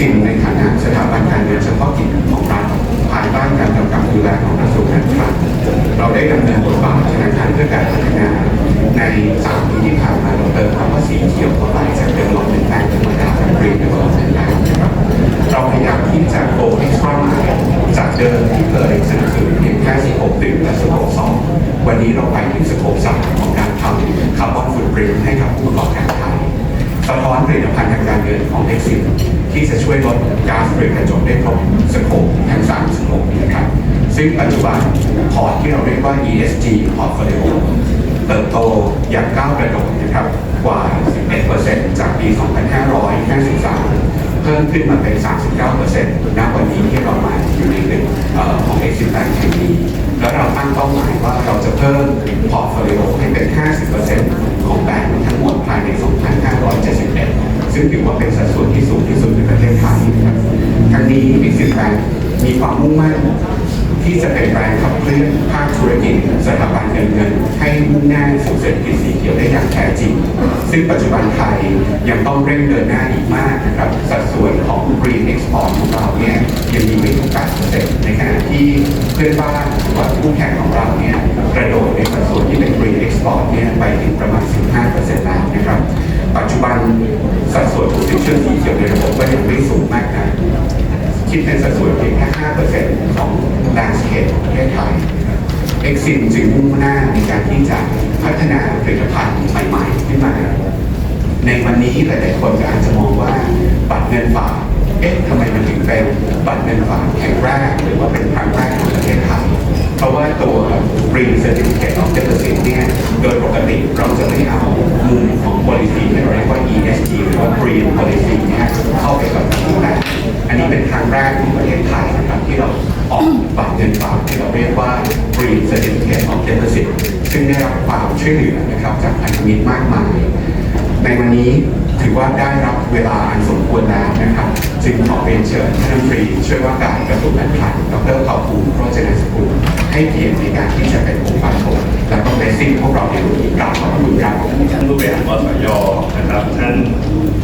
ซิมในฐานะสถาบันการเงินเฉพาะกิจของรัฐภายใต้การกำกับดูแลของกระทรวงการคลังเราได้ดำเนินบทบาทธนาคารเพื่อการพัฒนาในสามปีที่ผ่านมาเราเติมคำว่าสีเขียวเข้าไปจากเดิมเราเป็นแบงก์ธรรมดาเป็นกรีนเดเวลลอปเมนต์แบงก์นะครับเราพยายามที่จะโกเอ็กซ์ตร้ามจากเดิมที่เคยสนับสนุนเพียงแค่16ดื่มและ16สองวันนี้เราไปถึง16สามของการทำคาร์บอนฟุตปรินให้กับผู้ประกอบการไทยสะท้อนผลิตภัณฑ์ทางการเงินของ Exim ที่จะช่วยลดก๊าซเรือนกระจกได้ครบสโคปทั้ง3สโคปนะครับ ซึ่งปัจจุบันพอร์ตที่เราเรียกว่า ESG Portfolio เติบโตอย่างก้าวกระโดดนะครับกว่า 11%จากปี 2553 เพิ่มขึ้นมาเป็น 39%ณวันนี้ที่เรามาอยู่ในตึกเอ่อของ Exim Bank แห่งนี้แล้วเราตั้งเป้าหมายว่าเราจะเพิ่มพอร์ตโฟลิโอให้เป็น 50%ของแบงก์ทั้งหมดภายใน 2571 ซึ่งถือว่าเป็นสัดส่วนที่สูงที่สุดในประเทศไทยนะครับทั้งนี้ Exim Bank มีความมุ่งมั่นที่จะเป็นแรงขับเคลื่อนภาคธุรกิจสถาบันเงินเงิน ให้มุ่งหน้าสู่เศรษฐกิจสีเขียวได้อย่างแท้จริง ซึ่งปัจจุบันไทยยังต้องเร่งเดินหน้าอีกมากนะครับ สัดส่วนของ Green Export ของเราเนี่ยยังมีไม่ถึง8%ในขณะที่เพื่อนบ้านหรือว่าคู่แข่งของเราเนี่ยกระโดดในสัดส่วนที่เป็น Green Export เนี่ยไปถึงประมาณ 15%แล้วนะครับ ปัจจุบันสัดส่วนของสินเชื่อสีเขียวในระบบก็ยังไม่สูงมากนะคิดเป็นสัดส่วนเพียงแค่5%ของแลนด์สเคปของประเทศไทยเอ็กซิมจึงมุ่งหน้าในการที่จะพัฒนาผลิตภัณฑ์ใหม่ๆขึ้นมา ในวันนี้หลายๆคนก็อาจจะมองว่าบัตรเงินฝากเอ๊ะทำไมมันถึงเป็นบัตรเงินฝากแห่งแรกหรือว่าเป็นครั้งแรกของประเทศไทยเพราะว่าตัว Green Certificate of Deposit เนี่ยโดยปกติเราจะไม่เอามุม ช่วยเหลือนะครับจากพันธมิตรมากมาย ในวันนี้ถือว่าได้รับเวลาอันสมควรแล้วนะครับ จึงขอเรียนเชิญท่านรัฐมนตรีช่วยว่าการกระทรวงการคลังดรเผ่าภูมิโรจนสกุลให้เกียรติในการที่จะเป็นองค์ประกอบและก็เบสซิ่งพวกเราในวันนี้กราบขอบคุณครับท่านผู้บริหารกสยนะครับท่าน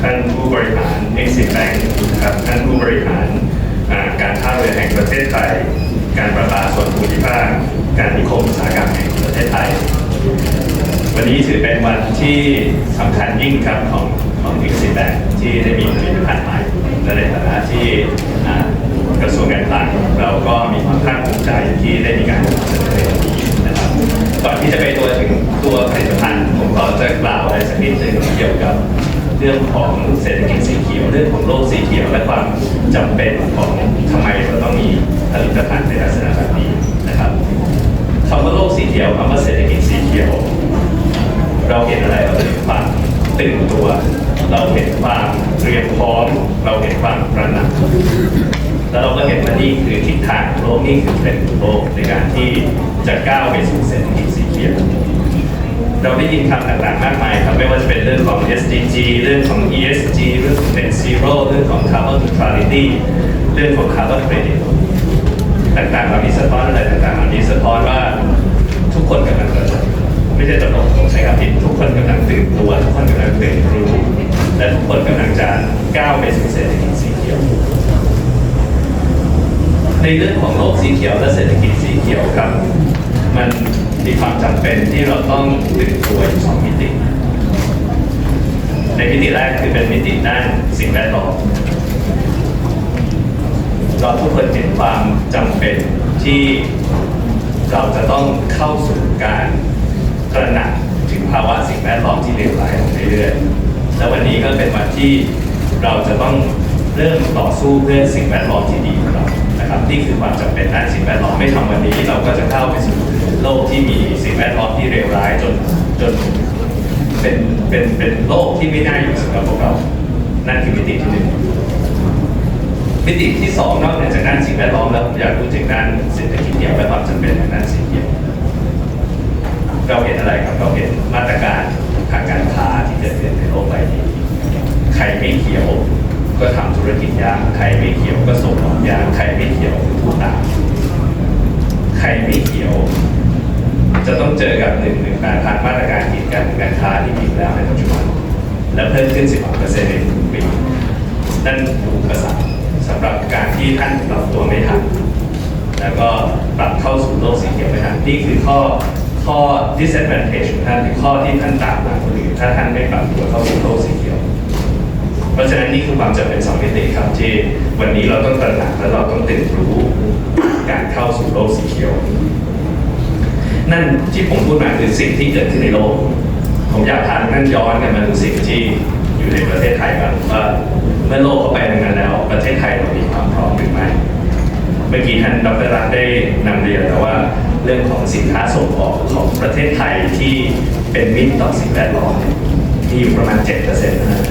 ท่านผู้บริหาร Exim Bank นะครับท่านผู้บริหารการท่าเรือแห่งประเทศไทย การประปาส่วนภูมิภาค การนิคมอุตสาหกรรมแห่งประเทศไทย วันนี้ถือเป็นวันที่สำคัญยิ่งครับของของ Exim Bank ที่ได้มีผลิตภัณฑ์ใหม่และในฐานะที่กระทรวงการคลังเราก็มีความภาคภูมิใจที่ได้มีการเสนอในวันนี้นะครับก่อนที่จะไปตัวถึงตัวผลิตภัณฑ์ผมขอจะกล่าวอะไรสักนิดหนึ่งเกี่ยวกับเรื่องของเศรษฐกิจสีเขียวเรื่องของโลกสีเขียวและความจำเป็นของทำไมเราต้องมีผลิตภัณฑ์ในลักษณะแบบนี้นะครับคำว่าโลกสีเขียวคำว่าเศรษฐกิจสี นี่คือเป็นของโลกในการที่จะก้าวไปสู่เศรษฐกิจสีเขียวเราได้ยินคำต่างๆ มากมายครับไม่ว่าจะเป็นเรื่องของ SDG เรื่องของ ESG เรื่องของ Net Zero เรื่องของ Carbon Neutrality เรื่องของ Carbon Credit ต่างๆเหล่านี้สะท้อนอะไรต่างๆเหล่านี้สะท้อนว่าทุกคนกำลังไม่ใช่ตระหนกผมใช้คำผิดทุกคนกำลังตื่นตัวทุกคนกำลังตื่นรู้และทุกคนกำลังจะก้าวไปสู่เศรษฐกิจสีเขียว ในเรื่องของโลกสีเขียวและเศรษฐกิจสีเขียวครับ มันมีความจำเป็นที่เราต้องตื่นตัวอยู่สองมิติ ในมิติแรกคือเป็นมิติด้านสิ่งแวดล้อมเราทุกคนเห็นความจำเป็นที่เราจะต้องเข้าสู่การตระหนักถึงภาวะสิ่งแวดล้อมที่เลวร้ายลงเรื่อยๆ และวันนี้ก็เป็นวันที่เราจะต้องเริ่มต่อสู้เพื่อสิ่งแวดล้อมที่ดีของเรา นะครับนี่คือความจำเป็นด้านสิ่งแวดล้อมไม่ทำวันนี้ เราก็จะเข้าไปสู่โลกที่มีสิ่งแวดล้อมที่เลวร้ายจนจนเป็นเป็นเป็นโลกที่ไม่น่าอยู่สำหรับพวกเรา นั่นคือมิติที่หนึ่งมิติที่สองนอกเหนือจากด้านสิ่งแวดล้อมแล้วผมอยากพูดถึงด้านเศรษฐกิจเกี่ยวและความจำเป็นทางด้านสิ่งเกี่ยวเราเห็นอะไรครับเราเห็นมาตรการทางการค้าที่เกิดขึ้นในโลกใบนี้ใครไม่เขียว ก็ทำธุรกิจยากใครไม่เขียวก็ส่งออกยากใครไม่เขียวผู้ตามใครไม่เขียว จะต้องเจอกับหนึ่งหนึ่งแปดพันมาตรการกีดกันการค้าที่มีแล้วในปัจจุบันและเพิ่มขึ้น 16%ในทุกปีนั่นคืออุปสรรคสำหรับการที่ท่านปรับตัวไม่ทันแล้วก็ปรับเข้าสู่โลกสีเขียวไม่ทันนี่คือข้อข้อ disadvantage ของท่านหรือข้อที่ท่านตามหลังคนอื่นถ้าท่านไม่ปรับตัวเข้าสู่โลกสีเขียว เพราะฉะนั้นนี่คือความจำเป็นสองมิติครับที่วันนี้เราต้องตระหนักและเราต้องตื่นรู้การเข้าสู่โลกสีเขียว นั่นที่ผมพูดมาคือสิ่งที่เกิดขึ้นในโลก ผมอยากพาท่านย้อนกันมาดูสิ่งที่อยู่ในประเทศไทยบ้างว่าเมื่อโลกเข้าไปทางนั้นแล้ว ประเทศไทยเรามีความพร้อมหรือไม่เมื่อกี้ท่านดรรัตได้นำเรียนแต่ว่าเรื่องของสินค้าส่งออกของประเทศไทยที่เป็นมิตรต่อสิ่งแวดล้อมมีอยู่ประมาณ7%เท่านั้น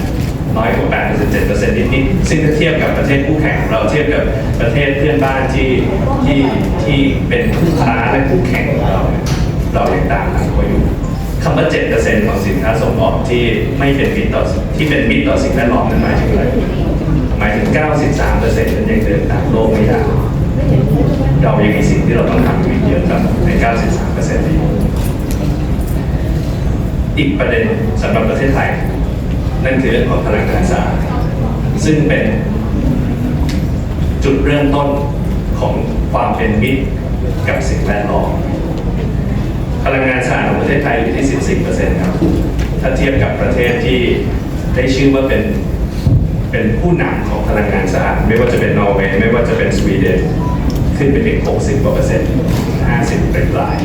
น้อยกว่า8.7%นิดๆซึ่งถ้าเทียบกับประเทศคู่แข่งของเราเทียบกับประเทศเพื่อนบ้านที่ที่ที่เป็นคู่ค้าและคู่แข่งของเราเนี่ยเรายังต่ามหลังเขาอยู่คำว่า 7%ของสินค้าส่งออกที่ไม่เป็นมิตรต่อที่เป็นมิตรต่อสิ่งแวดล้อมนั้นหมายถึงอะไรหมายถึง 93%นั้นยังเดินตามโลกไม่ได้เรายังมีสิ่งที่เราต้องทำอยู่อีกเยอะครับใน 93%นี้อีกประเด็นสำหรับประเทศไทย นั่นคือเรื่องของพลังงานสะอาดซึ่งเป็นจุดเริ่มต้นของความเป็นมิตรกับสิ่งแวดล้อมพลังงานสะอาดของประเทศไทยอยู่ที่ 14 ครับ ถ้าเทียบกับประเทศที่ได้ชื่อว่าเป็นเป็นผู้นำของพลังงานสะอาดไม่ว่าจะเป็นนอร์เวย์ไม่ว่าจะเป็นสวีเดนขึ้นไปถึง 60กว่าเปอร์เซ็นต์ 50 เป็นปลาย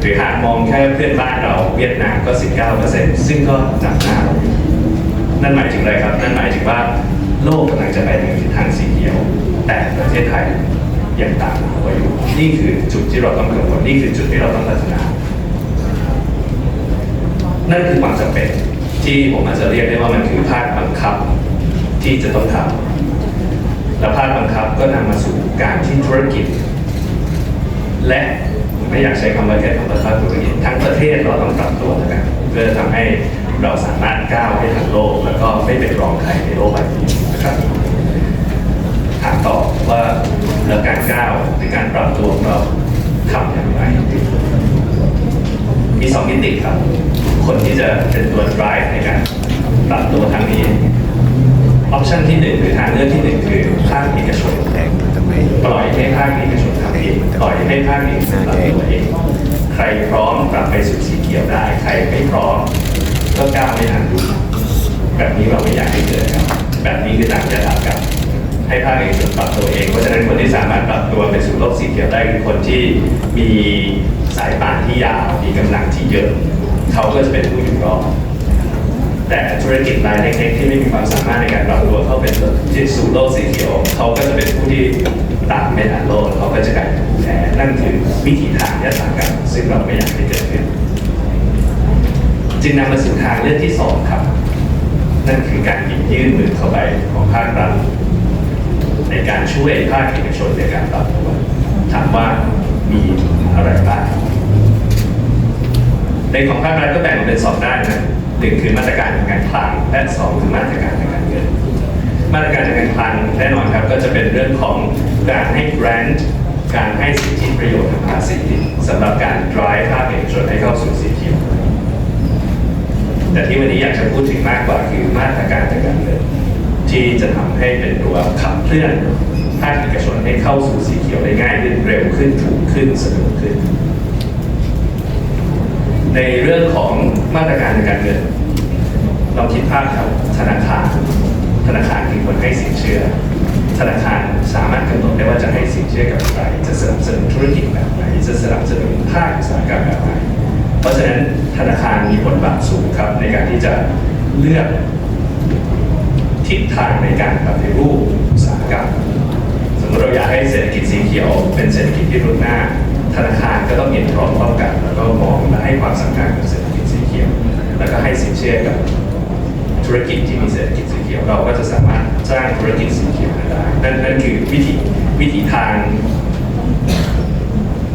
หรือหากมองแค่เพื่อนบ้านเราเวียดนามก็ 19เปอร์เซ็นต์ซึ่งก็หนักหน้าเราอยู่ นั่นหมายถึงอะไรครับ นั่นหมายถึงว่าโลกกำลังจะไปในทิศทางสีเขียว แต่ประเทศไทยยังตามเราไว้อยู่ นี่คือจุดที่เราต้องกังวลนี่คือจุดที่เราต้องพัฒนา นั่นคือความจำเป็นที่ผมอาจจะเรียกได้ว่ามันคือภาคบังคับที่จะต้องทำและภาคบังคับก็นำมาสู่การที่ธุรกิจ และไม่อยากใช้คำว่าแค่คำว่าภาธุรกิจทั้งประเทศเราต้องปรับตัวกันเพื่อทำให้ เราสามารถก้าวไปทันโลก แล้วก็ไม่เป็นรองใครในโลกใบนี้นะครับถามต่อว่าแล้วการก้าวหรือการปรับตัวของเราทำอย่างไร มีสองมิติครับ คนที่จะเป็นตัว drive ในการปรับตัวทางนี้ออปชันที่หนึ่งหรือทางเลือกที่หนึ่งคือภาคเอกชนแดงปล่อยให้ภาคเอกชนทำเองปล่อยให้ภาคเอกชนปรับตัวเอง ใครพร้อมปรับไปสู่สีเขียวได้ ใครไม่พร้อม ก็ก้าวไม่ทันดูแบบนี้เราไม่อยากให้เกิดครับ แบบนี้คือต่างจะทำกับให้ภาคเอกชนปรับตัวเอง เพราะฉะนั้นคนที่สามารถปรับตัวไปสู่โลกสีเขียวได้คือคนที่มีสายป่านที่ยาว มีกำลังที่เยอะ เขาก็จะเป็นผู้อยู่รอดแต่ธุรกิจรายเล็กๆที่ไม่มีความสามารถในการปรับตัวเข้าเป็นสู่โลกสีเขียวเขาก็จะเป็นผู้ที่ตามไม่ทันโลกเขาก็จะกลายเป็นผู้แพ้นั่นคือวิธีทางยศากรรมซึ่งเราไม่อยากให้เกิดขึ้น จึงนำมาสู่ทางเลือกที่สองครับ นั่นคือการหยิบยื่นมือเข้าไปของภาครัฐในการช่วยภาคเอกชนในการปรับตัวถามว่ามีอะไรบ้างในของภาครัฐก็แบ่งออกเป็นสองด้านนะหนึ่งคือมาตรการทางการคลังและสองคือมาตรการทางการเงิน มาตรการทางการคลังแน่นอนครับก็จะเป็นเรื่องของการให้ grant การให้สิทธิประโยชน์ทางภาษีสำหรับการ drive ภาคเอกชนให้เข้าสู่สีเขียว แต่ที่วันนี้อยากจะพูดถึงมากกว่าคือมาตรการทางการเงินที่จะทำให้เป็นตัวขับเคลื่อนภาคเอกชนให้เข้าสู่สีเขียวได้ง่ายขึ้นเร็วขึ้นถูกขึ้นสะดวกขึ้น ในเรื่องของมาตรการทางการเงินลองคิดภาพครับธนาคาร ธนาคารคือคนให้สินเชื่อ ธนาคารสามารถกำหนดได้ว่าจะให้สินเชื่อกับใคร จะสนับสนุนธุรกิจแบบไหน จะสนับสนุนภาคอุตสาหกรรมแบบไหน เพราะฉะนั้นธนาคาร สูงครับในการที่จะเลือกทิศทางในการปฏิรูปอุตสาหกรรมสมมติเราอยากให้เศรษฐกิจสีเขียว เป็นเศรษฐกิจที่รุ่งหน้า ธนาคารก็ต้องเห็นพร้อมต้องกัน แล้วก็มองและให้ความสำคัญกับเศรษฐกิจสีเขียว แล้วก็ให้สินเชื่อกับธุรกิจที่มีเศรษฐกิจสีเขียวเราก็จะสามารถสร้างธุรกิจสีเขียวได้นั่นนั่นคือวิธีวิธีทาง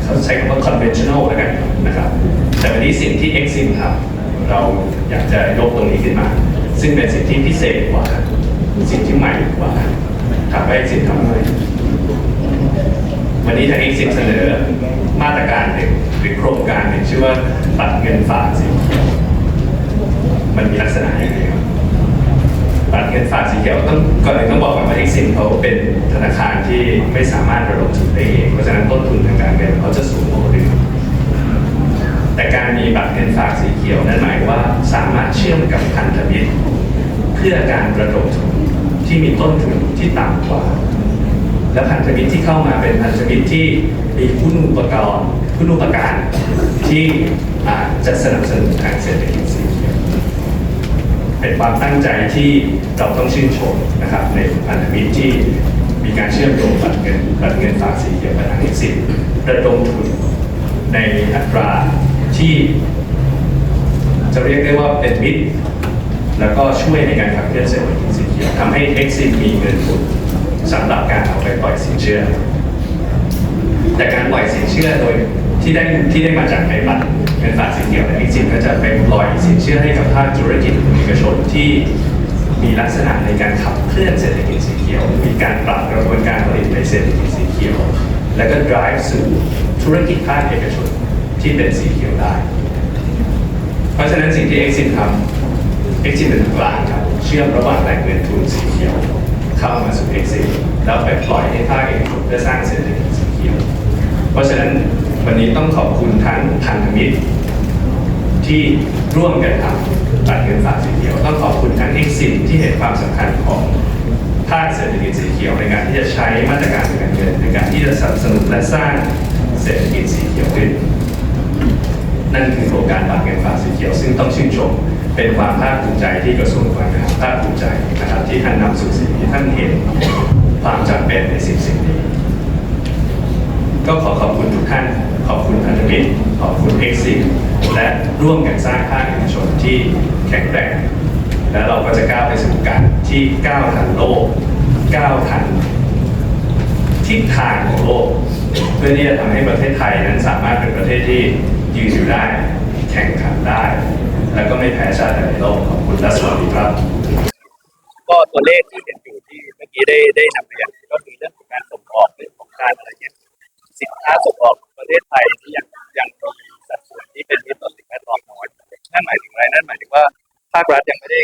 เขาใช้คำว่า conventional แล้วกันนะครับแต่วันนี้สิ่งที่ Exim ทำ เราอยากจะยกตรงนี้ขึ้นมา ซึ่งเป็นสิ่งที่พิเศษกว่าสิ่งที่ใหม่กว่าถามว่า Exim ทำอะไรวันนี้ทาง Exim เสนอมาตรการหนึ่งหรือโครงการหนึ่งชื่อว่าปัดเงินฝากสีเขียวมันมีลักษณะอย่างไรครับปัดเงินฝากสีเขียวต้องก่อนอื่นต้องบอกก่อนว่า Exim เขาเป็นธนาคารที่ไม่สามารถระดมทุนได้เองเพราะฉะนั้นต้นทุนทางการเงินเขาจะสูงกว่าคนอื่น แต่การมีบัตรเงินฝากสีเขียวนั่นหมายว่าสามารถเชื่อมกับพันธมิตรเพื่อการระดมทุนที่มีต้นทุนที่ต่ำกว่า และพันธมิตรที่เข้ามาเป็นพันธมิตรที่มีคุณูปการคุณูปการที่จะสนับสนุนทางเศรษฐกิจสีเขียวเป็นความตั้งใจที่เราต้องชื่นชมนะครับ ในพันธมิตรที่มีการเชื่อมโยงบัตรเงินบัตรเงินฝากสีเขียวกับทางเอ็กซิสระดมทุนในอัตรา ที่จะเรียกได้ว่าเป็นมิตร แล้วก็ช่วยในการขับเคลื่อนเศรษฐกิจสีเขียวทำให้เอ็กซิสมีเงินทุนสำหรับการเอาไปปล่อยสินเชื่อ แต่การปล่อยสินเชื่อโดยที่ได้ที่ได้มาจากในบัตรเงินฝากสีเขียวและจริงๆก็จะไปปล่อยสินเชื่อให้กับภาคธุรกิจเอกชนที่มีลักษณะในการขับเคลื่อนเศรษฐกิจสีเขียว มีการปรับกระบวนการผลิตในเศรษฐกิจสีเขียว และก็ drive สู่ธุรกิจภาคเอกชน ที่เป็นสีเขียวได้ เพราะฉะนั้นสิ่งที่ Exim ทำ Exim เป็นกลางครับ เชื่อมระหว่างแหล่งเงินทุนสีเขียว เข้ามาสู่ Exim แล้วไปปล่อยให้ภาคเอกชนเพื่อสร้างเศรษฐกิจสีเขียว เพราะฉะนั้นวันนี้ต้องขอบคุณทั้งพันธมิตร ที่ร่วมกันทำบัตรเงินฝากสีเขียว ต้องขอบคุณทั้ง Exim ที่เห็นความสำคัญของภาคเศรษฐกิจสีเขียวในการที่จะใช้มาตรการทางการเงินในการที่จะสนับสนุนและสร้างเศรษฐกิจสีเขียวขึ้น นั่นคือโครงการบัตรเงินฝากสีเขียว ซึ่งต้องชื่นชม เป็นความภาคภูมิใจที่กระทรวงการคลังภาคภูมิใจนะครับที่ท่านนำสู่สิ่งที่ท่านเห็นความจำเป็นในสิ่งสิ่งนี้ ก็ขอขอบคุณทุกท่าน ขอบคุณพันธมิตรขอบคุณเอ็กซิและร่วมกันสร้างภาคเอกชนที่แข็งแกร่งแล้วเราก็จะก้าวไปสู่การที่ก้าวทันโลกก้าวทันทิศทางของโลก เพื่อที่จะทำให้ประเทศไทยนั้นสามารถเป็นประเทศที่ ยืนอยู่ได้ แข่งขันได้ แล้วก็ไม่แพ้ชาติใดในโลกขอบคุณและสวัสดีครับ ก็ตัวเลขที่เห็นอยู่ที่เมื่อกี้ได้ได้นำเรียนก็คือเรื่องของการส่งออกเรื่องของการอะไรเงี้ยสินค้าส่งออกประเทศไทยที่ยังยังมีสัดส่วนที่เป็นมิตรต่อสิ่งแวดล้อมน้อยนั่นหมายถึงอะไรนั่นหมายถึงว่าภาครัฐยังไม่ได้